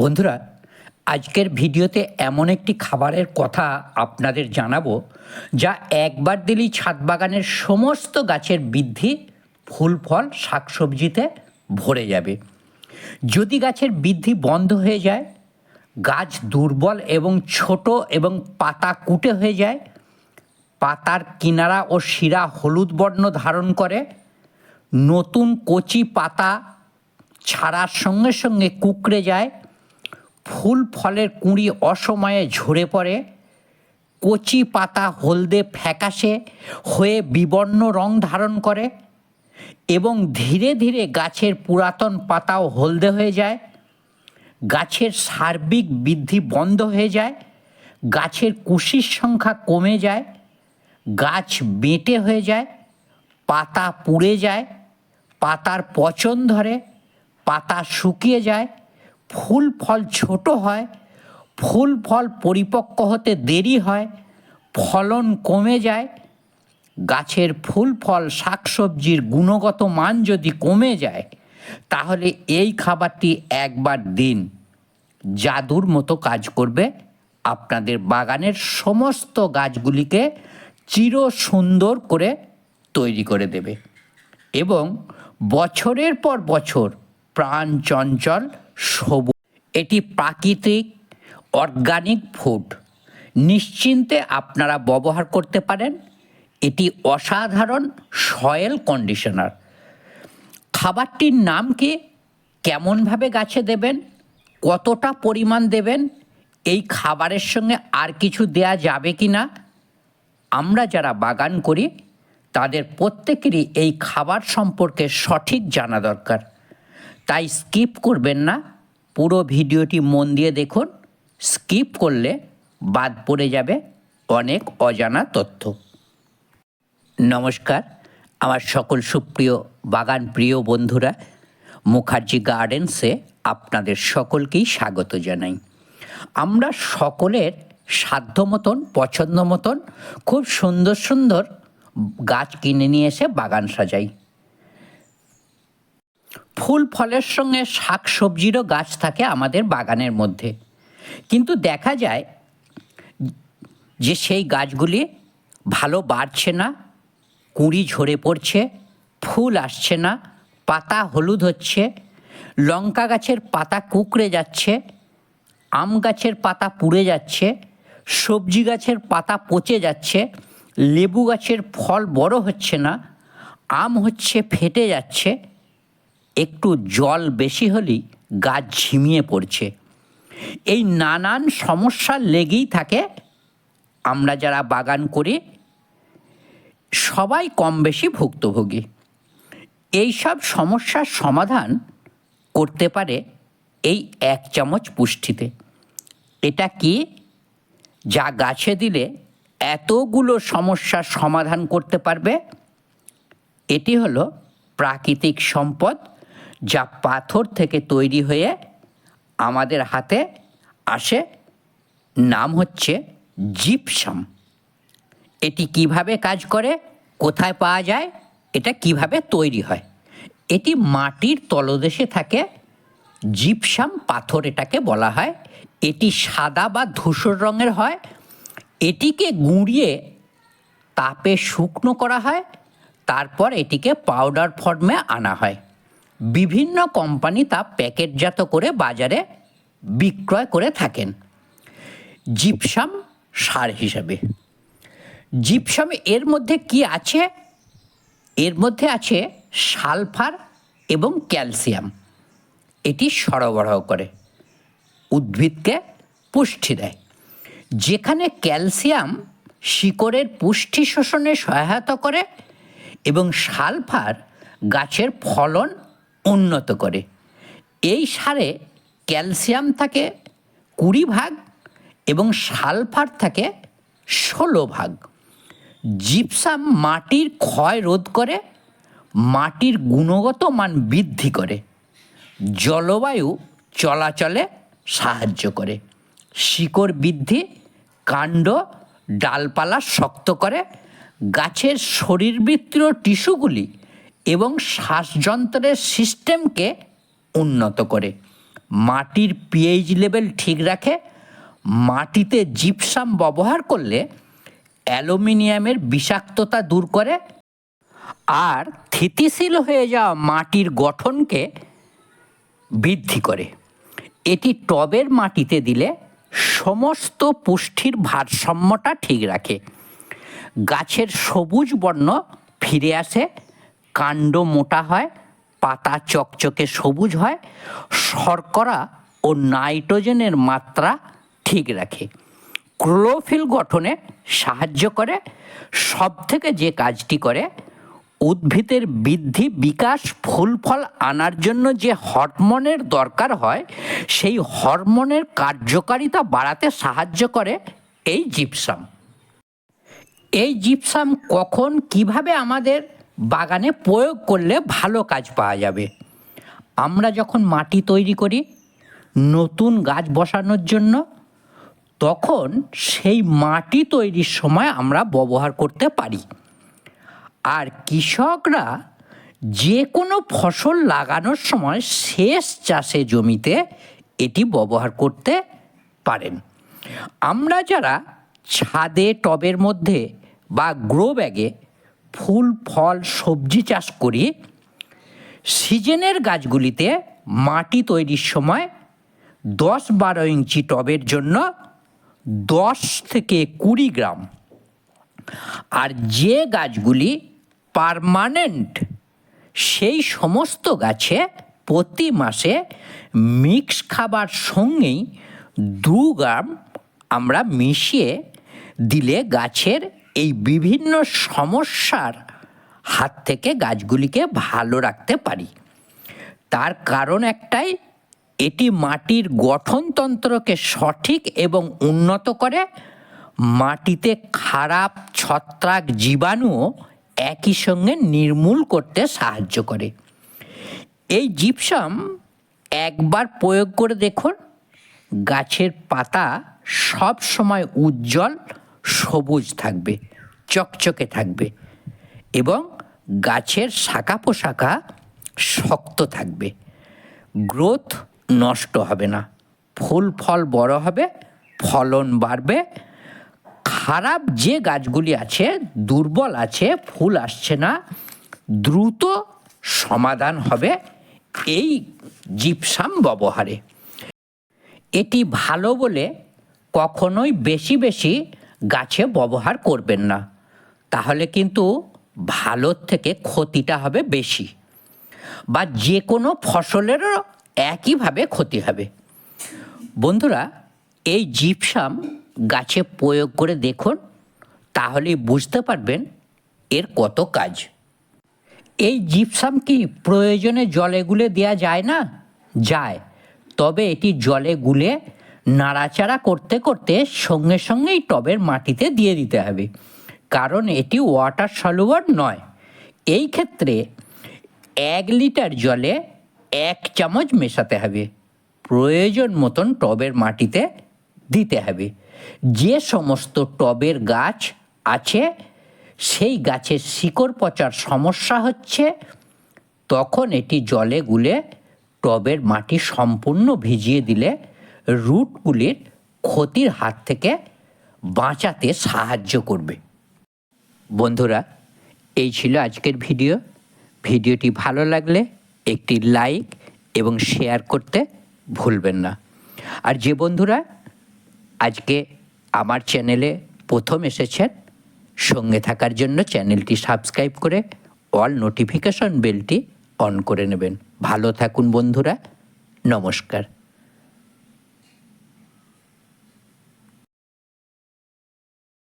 বন্ধুরা, আজকের ভিডিওতে এমন একটি খাবারের কথা আপনাদের জানাব, যা একবার দিলেই ছাদ বাগানের সমস্ত গাছের বৃদ্ধি, ফুল, ফল, শাকসবজিতে ভরে যাবে। যদি গাছের বৃদ্ধি বন্ধ হয়ে যায়, গাছ দুর্বল এবং ছোট এবং পাতা কুটে হয়ে যায়, পাতার কিনারা ও শিরা হলুদ বর্ণ ধারণ করে, নতুন কচি পাতা ছাড়ার সঙ্গে সঙ্গে কুকড়ে যায় ফুল ফলের কুঁড়ি অসময়ে ঝরে পড়ে, কচি পাতা হলদে ফ্যাকাশে হয়ে বিবর্ণ রং ধারণ করে এবং ধীরে ধীরে গাছের পুরাতন পাতাও হলদে হয়ে যায়, গাছের সার্বিক বৃদ্ধি বন্ধ হয়ে যায়, গাছের কুশির সংখ্যা কমে যায়, গাছ বেঁটে হয়ে যায়, পাতা পুড়ে যায়, পাতার পচন ধরে, পাতা শুকিয়ে যায় ফুল ফল ছোট হয়, ফুল ফল পরিপক্ক হতে দেরি হয়, ফলন কমে যায়, গাছের ফুল ফল শাকসবজির গুণগত মান যদি কমে যায়, তাহলে এই খাবারটি একবার দিন। জাদুর মতো কাজ করবে আপনাদের বাগানের সমস্ত গাছগুলিকে চির সুন্দর করে তৈরি করে দেবে এবং বছরের পর বছর প্রাণ চঞ্চল সবুজ। এটি প্রাকৃতিক অর্গানিক ফুড নিশ্চিন্তে আপনারা ব্যবহার করতে পারেন। এটি অসাধারণ সয়েল কন্ডিশনার খাবারটির নাম কি? কেমনভাবে গাছে দেবেন? কতটা পরিমাণ দেবেন? এই খাবারের সঙ্গে আর কিছু দেয়া যাবে কি না? আমরা যারা বাগান করি, তাদের প্রত্যেকেরই এই খাবার সম্পর্কে সঠিক জানা দরকার। তাই স্কিপ করবেন না। পুরো ভিডিওটি মন দিয়ে দেখুন। স্কিপ করলে বাদ পড়ে যাবে অনেক অজানা তথ্য। নমস্কার, আমার সকল সুপ্রিয় বাগান প্রিয় বন্ধুরা, মুখার্জি গার্ডেন্সে আপনাদের সকলকেই স্বাগত জানাই। আমরা সকলের সাধ্য মতন, পছন্দ মতন, খুব সুন্দর সুন্দর গাছ কিনে নিয়ে এসে বাগান সাজাই। ফুল ফলের সঙ্গে শাক সবজিরও গাছ থাকে আমাদের বাগানের মধ্যে। কিন্তু দেখা যায় যে সেই গাছগুলি ভালো বাড়ছে না, কুঁড়ি ঝরে পড়ছে, ফুল আসছে না, পাতা হলুদ হচ্ছে, লঙ্কা গাছের পাতা কুকড়ে যাচ্ছে, আম গাছের পাতা পুড়ে যাচ্ছে, সবজি গাছের পাতা পচে যাচ্ছে, লেবু গাছের ফল বড় হচ্ছে না, আম হচ্ছে ফেটে যাচ্ছে একটু জল বেশি হলেই গাছ ঝিমিয়ে পড়ছে। এই নানান সমস্যা লেগেই থাকে আমরা যারা বাগান করি, সবাই কম বেশি ভুক্তভোগী। এইসব সমস্যার সমাধান করতে পারে এই এক চামচ পুষ্টিতে। এটা কি? যা গাছে দিলে এতগুলো সমস্যার সমাধান করতে পারবে? এটি হলো প্রাকৃতিক সম্পদ যা পাথর থেকে তৈরি হয়ে আমাদের হাতে আসে, নাম হচ্ছে জিপসাম। এটি কীভাবে কাজ করে, কোথায় পাওয়া যায়, এটা কীভাবে তৈরি হয়? এটি মাটির তলদেশে থাকে, জিপসাম পাথর এটাকে বলা হয়। এটি সাদা বা ধূসর রঙের হয়। এটিকে গুঁড়িয়ে তাপে শুকনো করা হয়। তারপর এটিকে পাউডার ফর্মে আনা হয়। বিভিন্ন কোম্পানি তা প্যাকেটজাত করে বাজারে বিক্রয় করে থাকেন। জিপসাম সার হিসাবে। জিপসাম এর মধ্যে কি আছে? এর মধ্যে আছে সালফার এবং ক্যালসিয়াম। এটি সরবরাহ করে, উদ্ভিদকে পুষ্টি দেয়। যেখানে ক্যালসিয়াম শিকড়ের পুষ্টি শোষণে সহায়তা করে এবং সালফার গাছের ফলন উন্নত করে। এই সারে ক্যালসিয়াম থাকে কুড়ি ভাগ এবং সালফার থাকে ষোলো ভাগ। জিপসাম মাটির ক্ষয় রোধ করে, মাটির গুণগত মান বৃদ্ধি করে, জলবায়ু চলাচলে সাহায্য করে, শিকড় বৃদ্ধি, কাণ্ড, ডালপালা শক্ত করে, গাছের শরীরবৃত্তীয় টিস্যুগুলি এবং শ্বাসযন্ত্রের সিস্টেমকে উন্নত করে। মাটির পিএইচ লেভেল ঠিক রাখে, মাটিতে জিপসাম ব্যবহার করলে অ্যালুমিনিয়ামের বিষাক্ততা দূর করে আর স্থিতিশীল হয়ে যাওয়া মাটির গঠনকে বৃদ্ধি করে। এটি টবের মাটিতে দিলে সমস্ত পুষ্টির ভারসাম্যটা ঠিক রাখে। গাছের সবুজ বর্ণ ফিরে আসে কাণ্ড মোটা হয়, পাতা চকচকে সবুজ হয়, শর্করা ও নাইট্রোজেনের মাত্রা ঠিক রাখে। ক্লোরোফিল গঠনে সাহায্য করে সব থেকে যে কাজটি করে, উদ্ভিদের বৃদ্ধি, বিকাশ ফুল ফল আনার জন্য যে হরমোনের দরকার হয়, সেই হরমোনের কার্যকারিতা বাড়াতে সাহায্য করে এই জিপসাম। এই জিপসাম কখন, কীভাবে আমাদের বাগানে প্রয়োগ করলে ভালো কাজ পাওয়া যাবে। আমরা যখন মাটি তৈরি করি, নতুন গাছ বসানোর জন্য, তখন সেই মাটি তৈরির সময় আমরা ব্যবহার করতে পারি। আর কৃষকরা যে কোনো ফসল লাগানোর সময় শেষ চাষে জমিতে এটি ব্যবহার করতে পারেন। আমরা যারা ছাদে, টবের মধ্যে বা গ্রো ব্যাগে ফুল, ফল, সবজি চাষ করি, সিজনের গাছগুলিতে মাটি তৈরির সময় দশ বারো ইঞ্চি টবের জন্য দশ থেকে কুড়ি গ্রাম। আর যে গাছগুলি পারমানেন্ট, সেই সমস্ত গাছে প্রতি মাসে মিক্স খাবার সঙ্গেই দু গ্রাম আমরা মিশিয়ে দিলে গাছের এই বিভিন্ন সমস্যার হাত থেকে গাছগুলিকে ভালো রাখতে পারি। তার কারণ একটাই, এটি মাটির গঠনতন্ত্রকে সঠিক এবং উন্নত করে। মাটিতে খারাপ ছত্রাক জীবাণুও একই সঙ্গে নির্মূল করতে সাহায্য করে। এই জিপসাম একবার প্রয়োগ করে দেখুন, গাছের পাতা সব সময় উজ্জ্বল সবুজ থাকবে, চকচকে থাকবে এবং গাছের শাখা পোশাখা শক্ত থাকবে। গ্রোথ নষ্ট হবে না। ফুল, ফল বড় হবে, ফলন বাড়বে। খারাপ যে গাছগুলি আছে, দুর্বল আছে, ফুল আসছে না, দ্রুত সমাধান হবে এই জিপসাম ব্যবহারে। এটি ভালো বলে কখনোই বেশি বেশি গাছে ব্যবহার করবেন না। তাহলে কিন্তু ভালোর থেকে ক্ষতিটা হবে বেশি। বা যে কোনো ফসলেরও একইভাবে ক্ষতি হবে। বন্ধুরা, এই জিপসাম গাছে প্রয়োগ করে দেখুন, তাহলেই বুঝতে পারবেন এর কত কাজ। এই জিপসাম কি প্রয়োজনে জলে গুলে দেওয়া যায় না? যায়। তবে এটি জলে গুলে নাড়াচাড়া করতে করতে সঙ্গে সঙ্গেই টবের মাটিতে দিয়ে দিতে হবে। কারণ এটি ওয়াটার সলুয়ার নয়। এই ক্ষেত্রে এক লিটার জলে এক চামচ মেশাতে হবে। প্রয়োজন মতন টবের মাটিতে দিতে হবে। যে সমস্ত টবের গাছ আছে, সেই গাছের শিকড় পচার সমস্যা হচ্ছে, তখন এটি জলে গুলে টবের মাটি সম্পূর্ণ ভিজিয়ে দিলে রুটগুলির ক্ষতির হাত থেকে বাঁচাতে সাহায্য করবে। বন্ধুরা, এই ছিল আজকের ভিডিও। ভিডিওটি ভালো লাগলে একটি লাইক এবং শেয়ার করতে ভুলবেন না। আর যে বন্ধুরা আজকে আমার চ্যানেলে প্রথম এসেছেন, সঙ্গে থাকার জন্য চ্যানেলটি সাবস্ক্রাইব করে অল নোটিফিকেশন বেলটি অন করে নেবেন। ভালো থাকুন বন্ধুরা, নমস্কার।